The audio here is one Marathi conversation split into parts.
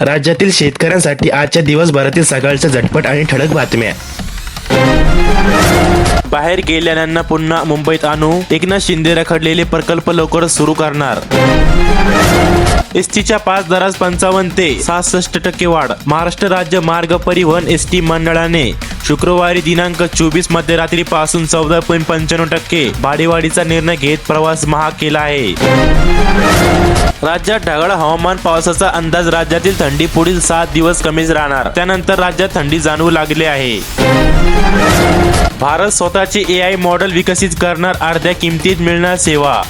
राज्यातील शेतकऱ्यांसाठी आजच्या दिवसभरातील सकाळच्या झटपट आणि ठळक बातम्या. बाहेर गेलेल्यांना पुन्हा मुंबईत आणू एकनाथ शिंदे रखडलेले प्रकल्प लवकरच सुरू करणार. एस टीच्या पाच दरास पंचावन्न ते सहासष्ट टक्के वाढ. महाराष्ट्र राज्य मार्ग परिवहन एस टी मंडळाने शुक्रवारी दिनांक चोवीस मध्यरात्रीपासून चौदा पॉईंट पंच्याण्णव टक्के भाडेवाढीचा निर्णय घेत प्रवास महाग केला आहे. राज्यात ढगाळ हवामान पावसाचा अंदाज राज्यातील थंडी पुढील सात दिवस कमीच राहणार. त्यानंतर राज्यात थंडी जाणवू लागली आहे. भारत स्वतःचे ए आय मॉडेल विकसित करणार अर्ध्या किमतीत मिळणार सेवा.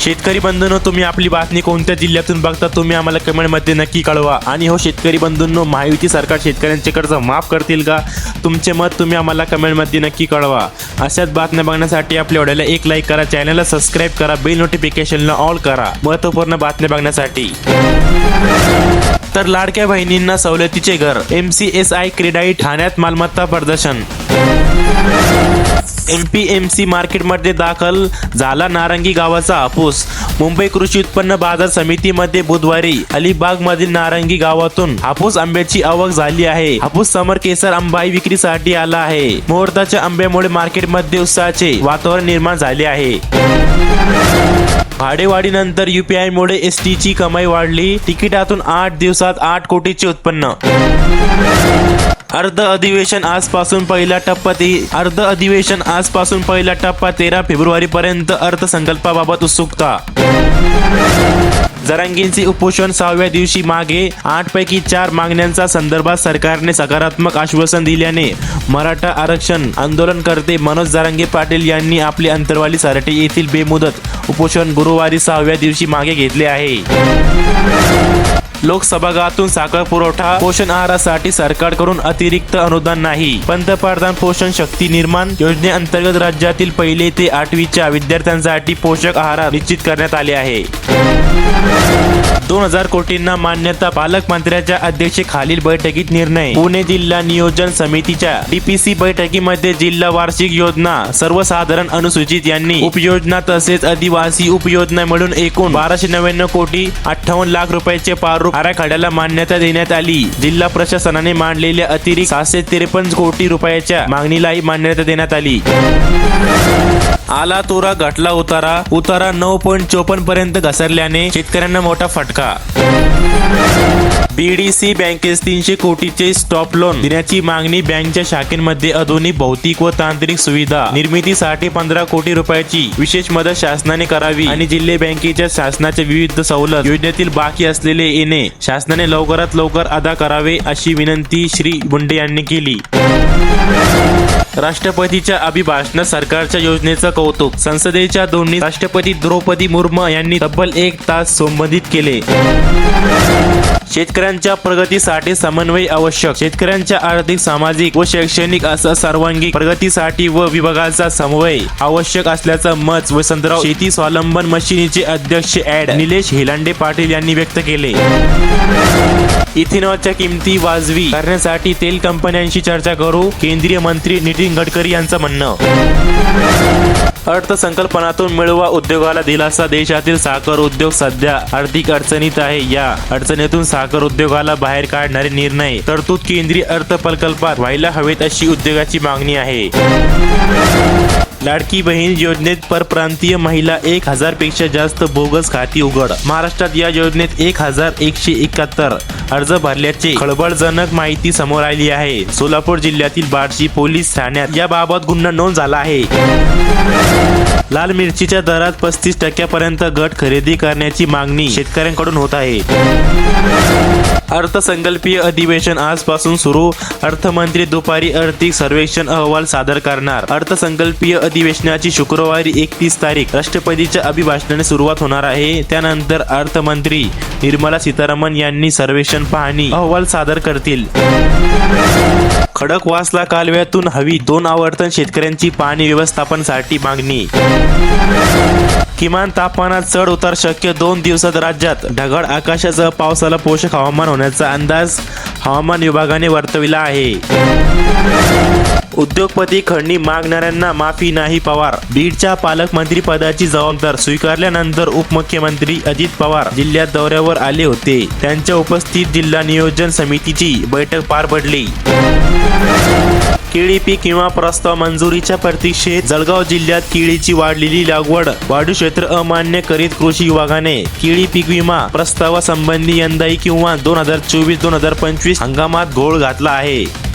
शेतकरी बंधूंनो तुम्ही आपली बातमी कोणत्या जिल्ह्यातून बघता तुम्ही आम्हाला कमेंटमध्ये नक्की कळवा. आणि हो शेतकरी बंधूंनो महायुती सरकार शेतकऱ्यांचे कर्ज माफ करतील का? तुमचे मत तुम्ही आम्हाला कमेंटमध्ये नक्की कळवा. अशाच बातम्या बघण्यासाठी आपल्या व्हिडिओला एक लाईक करा चॅनलला सबस्क्राईब करा बेल नोटिफिकेशनला ऑल करा. महत्त्वपूर्ण बातम्या बघण्यासाठी. तर लाडक्या बहिणींना सवलतीचे घर M C S I CREDAI ठाण्यात मालमत्ता प्रदर्शन. एम पी एम सी मार्केटमध्ये दाखल झाला नारंगी गावाचा हापूस. मुंबई कृषी उत्पन्न बाजार समितीमध्ये बुधवारी अलिबाग मधील नारंगी गावातून हापूस आंब्याची आवक झाली आहे. हापूस समर केसर आंबाई विक्रीसाठी आला आहे. मुहूर्ताच्या आंब्यामुळे मार्केटमध्ये उत्साहाचे वातावरण निर्माण झाले आहे. भाडेवाढीनंतर युपीआय मुळे एस ची कमाई वाढली. तिकिटातून आठ दिवसात आठ कोटीचे उत्पन्न. अर्ध अधिवेशन आजपासून पहिला टप्पा ते अर्ध अधिवेशन आजपासून पहिला टप्पा तेरा फेब्रुवारी पर्यंत अर्थसंकल्पाबाबत उत्सुकता. जरांगींचे उपोषण सहाव्या दिवशी मागे आठ पैकी चार मागण्यांचा संदर्भात सरकारने सकारात्मक आश्वासन दिल्याने मराठा आरक्षण आंदोलनकर्ते मनोज जरांगे पाटील यांनी आपले अंतरवाली सारटे येथील बेमुदत उपोषण गुरुवारी सहाव्या दिवशी मागे घेतले आहे. लोकसभागातून साखर पुरवठा पोषण आहारासाठी सरकारकडून अतिरिक्त अनुदान नाही. पंतप्रधान पोषण शक्ती निर्माण योजनेअंतर्गत राज्यातील पहिले ते आठवीच्या विद्यार्थ्यांसाठी पोषक आहार निश्चित करण्यात आले आहे. दोन हजार कोटींना मान्यता पालकमंत्र्याच्या अध्यक्षतेखालील बैठकीत निर्णय. पुणे जिल्हा नियोजन समितीच्या डीपीसी बैठकीमध्ये जिल्हा वार्षिक योजना सर्वसाधारण अनुसूचित यांनी उपयोजना तसेच आदिवासी उपयोजना मिळून एकूण बाराशे नव्याण्णव कोटी अठ्ठावन्न लाख रुपयाचे पारू आराखड्याला मान्यता देण्यात आली. जिल्हा प्रशासनाने मांडलेल्या अतिरिक्त सहाशे त्रेपन्न कोटी रुपयाच्या मागणीलाही मान्यता देण्यात आली. आला तोरा घटला उतारा. उतारा नऊ पॉईंट चोपन्न पर्यंत घसरल्याने शेतकऱ्यांना मोठा फटका. बीडीसी बँकेस तीनशे कोटीचे स्टॉप लोन देण्याची मागणी बँकच्या शाखेमध्ये आधुनिक भौतिक व तांत्रिक सुविधा. निर्मितीसाठी पंधरा कोटी रुपयाची विशेष मदत शासनाने करावी आणि जिल्हे बँकेच्या शासनाच्या विविध सवलत योजनेतील बाकी असलेले येणे शासनाने लवकरात लवकर अदा करावे अशी विनंती श्री मुंडे यांनी केली. राष्ट्रपतीच्या अभिभाषणात सरकारच्या योजनेचं कौतुक. संसदेच्या दोन्ही राष्ट्रपती द्रौपदी मुर्मू यांनी तब्बल एक तास संबोधित केले. शेतकऱ्यांच्या प्रगतीसाठी समन्वय आवश्यक. शेतकऱ्यांच्या आर्थिक सामाजिक व शैक्षणिक असा सर्वांगीण प्रगतीसाठी व विभागाचा समन्वय आवश्यक असल्याचं मत वसंतराव शेती स्वावलंबन मशिनीचे अध्यक्ष ऍड निलेश हेलांडे पाटील यांनी व्यक्त केले. इथेनॉलच्या किमती वाजवी. करण्यासाठी तेल कंपन्यांशी चर्चा करू केंद्रीय मंत्री नितीन गडकरी यांचं म्हणणं. अर्थसंकल्पनातून मिळवा उद्योगाला दिलासा देशातील साखर उद्योग सध्या आर्थिक अडचणीत आहे. या अडचणीतून साखर उद्योगाला बाहेर काढणारे निर्णय. तरतूद केंद्रीय अर्थप्रकल्पात व्हायला हवेत अशी उद्योगाची मागणी आहे. लाडकी बहीण योजनेत परप्रांतीय महिला एक हजारपेक्षा जास्त बोगस खाती उघड. महाराष्ट्रात या योजनेत एक हजार एकशे एकाहत्तर अर्ज भरल्याचे खळबळजनक माहिती समोर आली आहे. सोलापूर जिल्ह्यातील बार्शी पोलीस ठाण्यात याबाबत गुन्हा नोंद झाला आहे. लाल मिरचीच्या दरात पस्तीस टक्क्यापर्यंत गट खरेदी करण्याची मागणी शेतकऱ्यांकडून होत आहे. अर्थसंकल्पीय अधिवेशन आजपासून सुरू. अर्थमंत्री दुपारी आर्थिक सर्वेक्षण अहवाल सादर करणार. अर्थसंकल्पीय अधिवेशनाची शुक्रवारी एकतीस तारीख राष्ट्रपतीच्या अभिभाषणाने सुरुवात होणार आहे. त्यानंतर अर्थमंत्री निर्मला सीतारामन यांनी सर्वेक्षण पाहणी अहवाल सादर करतील. खडकवासला कालव्यातून हवी दोन आवर्तन शेतकऱ्यांची पाणी व्यवस्थापनासाठी मागणी. किमान तापमानात चढ उतार शक्य दोन दिवसात राज्यात ढगाळ आकाशासह पावसाला पोषक हवामान होण्याचा अंदाज हवामान विभागाने वर्तविला आहे. उद्योगपती खंडणी मागणाऱ्यांना माफी नाही पवार. बीडच्या पालकमंत्री पदाची जबाबदार स्वीकारल्यानंतर उपमुख्यमंत्री अजित पवार जिल्ह्यात दौऱ्यावर आले होते. त्यांच्या उपस्थित जिल्हा नियोजन समितीची बैठक पार पडली. केळी पीक किंवा प्रस्ताव मंजुरीच्या प्रतीक्षेत जळगाव जिल्ह्यात केळीची वाढलेली लागवड वाढू क्षेत्र अमान्य करीत कृषी विभागाने केळी पीक विमा प्रस्तावासंबंधी यंदाही किंवा दोन हजार चोवीस दोन हजार पंचवीस हंगामात घोळ घातला आहे.